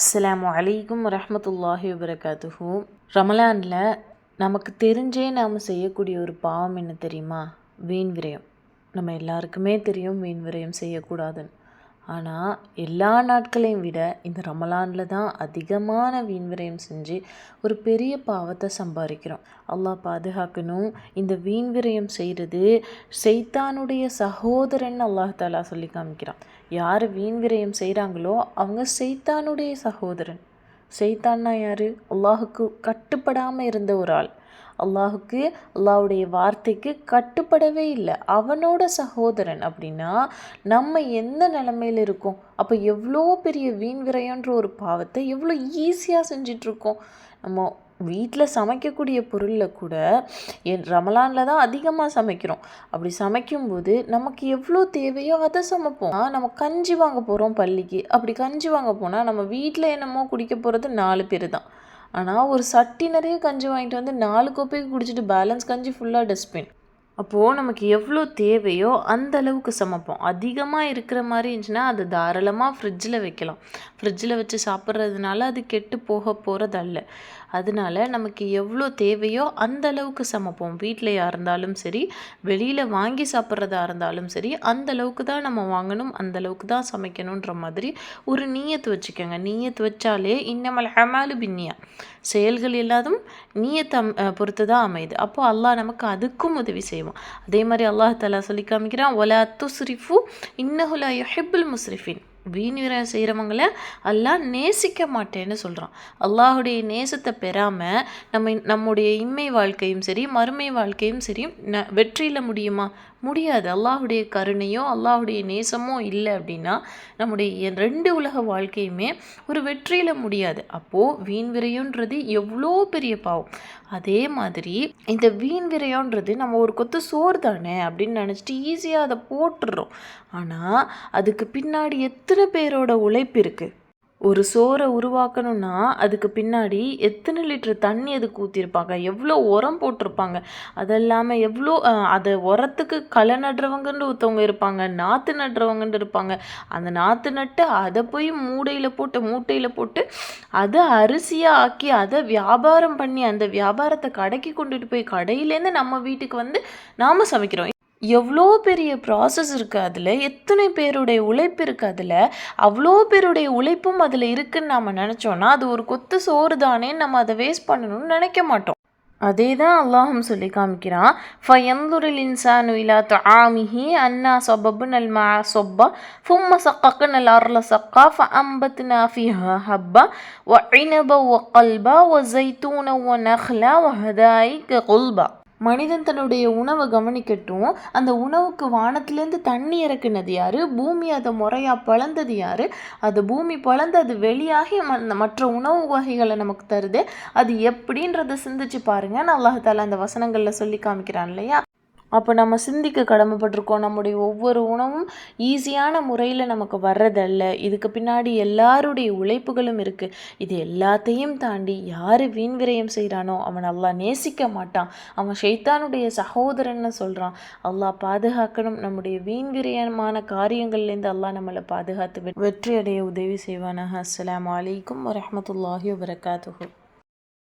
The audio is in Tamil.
அஸ்லாம் அலைக்கும் ரஹமத்துல்லாஹி வபரகாத்துஹு. ரமலானில் நமக்கு தெரிஞ்சே நாம் செய்யக்கூடிய ஒரு பாவம் என்ன தெரியுமா? வீண் விரயம். நம்ம எல்லாருக்குமே தெரியும் வீண் விரயம் செய்யக்கூடாதுன்னு. ஆனால் எல்லா நாட்களையும் விட இந்த ரமலானில் தான் அதிகமான வீண் விரயம் செஞ்சு ஒரு பெரிய பாவத்தை சம்பாதிக்கிறோம். அல்லாஹ் பாதுகாக்கணும். இந்த வீண் விரயம் செய்கிறது செய்தானுடைய சகோதரன் அல்லாஹ் தாலா சொல்லி காமிக்கிறான். யார் வீண் விரயம் செய்கிறாங்களோ அவங்க செய்தானுடைய சகோதரன். செய்தான்னா யார்? அல்லாஹுக்கு கட்டுப்படாமல் இருந்த ஒரு ஆள். அல்லாஹுக்கு அல்லாஹுடைய வார்த்தைக்கு கட்டுப்படவே இல்லை. அவனோட சகோதரன் அப்படின்னா நம்ம எந்த நிலமையில் இருக்கோம்? அப்போ எவ்வளோ பெரிய வீண்விரையன்ற ஒரு பாவத்தை எவ்வளோ ஈஸியாக செஞ்சிட்ருக்கோம்? நம்ம வீட்டில் சமைக்கக்கூடிய பொருளில் கூட என் ரமலானில் தான் அதிகமாக சமைக்கிறோம். அப்படி சமைக்கும்போது நமக்கு எவ்வளோ தேவையோ அதை சமைப்போம். நம்ம கஞ்சி வாங்க போகிறோம் பள்ளிக்கு. அப்படி கஞ்சி வாங்க போனால் நம்ம வீட்டில் என்னமோ குடிக்க போகிறது நாலு பேர் தான். ஆனால் ஒரு சட்டி நிறைய கஞ்சி வாங்கிட்டு வந்து நாலு கோப்பைக்கு குடிச்சிட்டு பேலன்ஸ் கஞ்சி ஃபுல்லாக டஸ்ட்பின் அப்போது நமக்கு எவ்வளோ தேவையோ அந்த அளவுக்கு சமைப்போம். அதிகமாக இருக்கிற மாதிரி இருந்துச்சுன்னா அது தாராளமாக ஃப்ரிட்ஜில் வைக்கலாம். ஃப்ரிட்ஜில் வச்சு சாப்பிட்றதுனால அது கெட்டு போக போகிறதல்ல அதனால நமக்கு எவ்வளோ தேவையோ அந்த அளவுக்கு சமைப்போம். வீட்டிலையாக இருந்தாலும் சரி வெளியில் வாங்கி சாப்பிட்றதா இருந்தாலும் சரி அந்த அளவுக்கு தான் நம்ம வாங்கணும் அந்த அளவுக்கு தான் சமைக்கணுன்ற மாதிரி ஒரு நீயத்து வச்சுக்கோங்க. நீயத்து வச்சாலே இன்னமல் ஹமாலு பின்னியா. செயல்கள் எல்லாதும் நீயத்தை பொறுத்து தான் அமையுது. அப்போது அல்லாஹ் நமக்கு அதுக்கும் உதவி செய்வோம் அதே மாதிரி அல்லாஹ் தலா சொல்லி காமிக்கிறான் ஒலா துஸ்ரிஃபு இன்னஹுலா யுஹிப்புல் முஸ்ரிஃபின். வீணிரம் செய்கிறவங்கள அல்லாஹ் நேசிக்க மாட்டேன்னு சொல்கிறான் அல்லாஹுடைய நேசத்தை பெறாமல் நம்ம நம்முடைய இம்மை வாழ்க்கையும் சரி மறுமை வாழ்க்கையும் சரி ந வெற்றியில் முடியுமா? முடியாது. அல்லாஹுடைய கருணையோ அல்லாஹுடைய நேசமோ இல்லை அப்படின்னா நம்முடைய ரெண்டு உலக வாழ்க்கையுமே ஒரு வெற்றியில் முடியாது. அப்போது வீண் விரையோன்றது எவ்வளோ பெரிய பாவம். அதே மாதிரி இந்த வீண் விரையோன்றது நம்ம ஒரு கொத்து சோறு தானே அப்படின்னு நினச்சிட்டு ஈஸியாக அதை போட்டுடுறோம் ஆனால் அதுக்கு பின்னாடி எத்தனை பேரோட உழைப்பு இருக்குது ஒரு சோறை உருவாக்கணும்னா அதுக்கு பின்னாடி எத்தனை லிட்டர் தண்ணி அதுக்கு ஊற்றிருப்பாங்க எவ்வளோ உரம் போட்டிருப்பாங்க? அது இல்லாமல் எவ்வளோ அதை உரத்துக்கு களை நடுறவங்கன்னு ஒருத்தவங்க இருப்பாங்க நாற்று நடுறவங்கன்னு இருப்பாங்க. அந்த நாற்று நட்டு அதை போய் மூடையில் போட்டு மூட்டையில் போட்டு அதை அரிசியாக ஆக்கி அதை வியாபாரம் பண்ணி அந்த வியாபாரத்தை கடைக்கு கொண்டுட்டு போய் கடையிலேருந்து நம்ம வீட்டுக்கு வந்து நாம் சமைக்கிறோம். எவ்வளோ பெரிய ப்ராசஸ் இருக்குது அதில்? எத்தனை பேருடைய உழைப்பு இருக்குது அதில்? அவ்வளோ பேருடைய உழைப்பும் அதில் இருக்குதுன்னு நம்ம நினச்சோன்னா அது ஒரு கொத்து சோறு தானே நம்ம அதை வேஸ்ட் பண்ணணும்னு நினைக்க மாட்டோம். அதே தான் அல்லாஹும் சொல்லி காமிக்கிறான். ஃபயந்துரில் இன்சானு இலா துஆமிஹி அன்னா சொபபு நல் மா சொப்பா ஃபும்ம சக்காக்கு நல் அர்ல சக்கா ஃப ஃபஅம்பத்னா ஃபிஹா ஹப்பா ஒ இனப ஒ கல்பா ஒ ஜைத்தூன ஒ நஹ்லா ஒ ஹதாயிக குல்பா. மனிதன் தன்னுடைய உணவை கவனிக்கட்டும். அந்த உணவுக்கு வானத்துலேருந்து தண்ணி இறக்குனது யார்? பூமி அதை முறையாக பழந்தது யார்? அது பூமி பழந்து அது வெளியாகி மற்ற உணவு வகைகளை நமக்கு தருது. அது எப்படின்றத சிந்திச்சு பாருங்கள் அல்லாஹால அந்த வசனங்களில் சொல்லி காமிக்கிறான் இல்லையா? அப்போ நம்ம சிந்திக்க கடமைப்பட்டிருக்கோம். நம்முடைய ஒவ்வொரு உணவும் ஈஸியான முறையில் நமக்கு வர்றதல்ல. இதுக்கு பின்னாடி எல்லாருடைய உழைப்புகளும் இருக்குது இது எல்லாத்தையும் தாண்டி யார் வீண் விரயம் செய்கிறானோ அவன் அல்லாஹ் நேசிக்க மாட்டான். அவன் ஷைத்தானுடைய சகோதரன்னு சொல்கிறான் அல்லாஹ் பாதுகாக்கணும். நம்முடைய வீண் விரயமான காரியங்கள்லேருந்து அல்லாஹ் நம்மளை பாதுகாத்து வெற்றி அடைய உதவி செய்வானாக. அஸ்லாம் வலைக்கம் வரமத்துல்லாஹி வரகாத்துஹூ